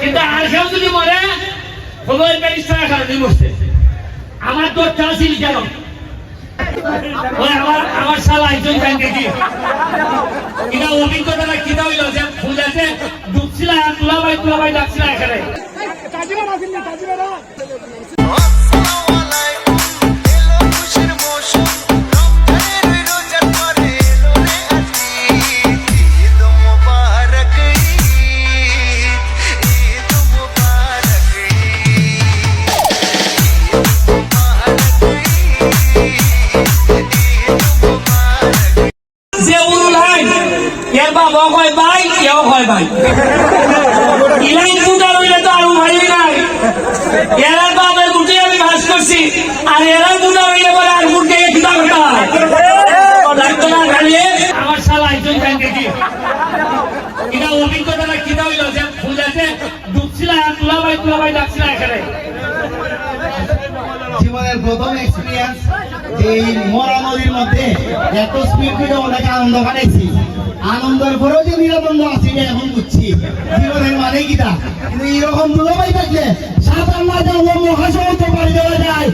কিন্তু আর যদি মরে খবর ব্যারিস্টার কারণে মরছে আমার তো চাষিল কেন আমার আমার শালা একজন ব্যাংকে কি? এটা অভিজ্ঞতাটা কি হইল যে ডুবছিল, তুলাবাই তুলাবাই ডাকছিল এখানে। এর বাবা কয় ভাই এও কয় ভাই ইলাইন ফুটার হইলে তো আরও ভাই নাই। এরা বাবার গুটি আমি ভাস করছি আর এরা ফুটা হইলে বলে আর গুটকে কিতাব লাগতো না খালিয়ে আমার শালা একজন ব্যাংকে কি? এটা অভিজ্ঞতাটা কি হইল যে ফুলাতে ডুবছিল আর তুলাবাই তুলাবাই ডাকছিল এখানে। জীবনের প্রথম এক্সপিরিয়েন্স এই মরা নদীর মধ্যে এত স্পিড করে অনেক আনন্দ কাটাইছি। আনন্দের পরেও যে নিরানন্দ আছে এখন বুঝছি। জীবনের মানে কিটা কিন্তু এরকম দুলাবাই থাকলে সাঁতার না মহাসমুদ্র পাড়ি দেওয়া যায়।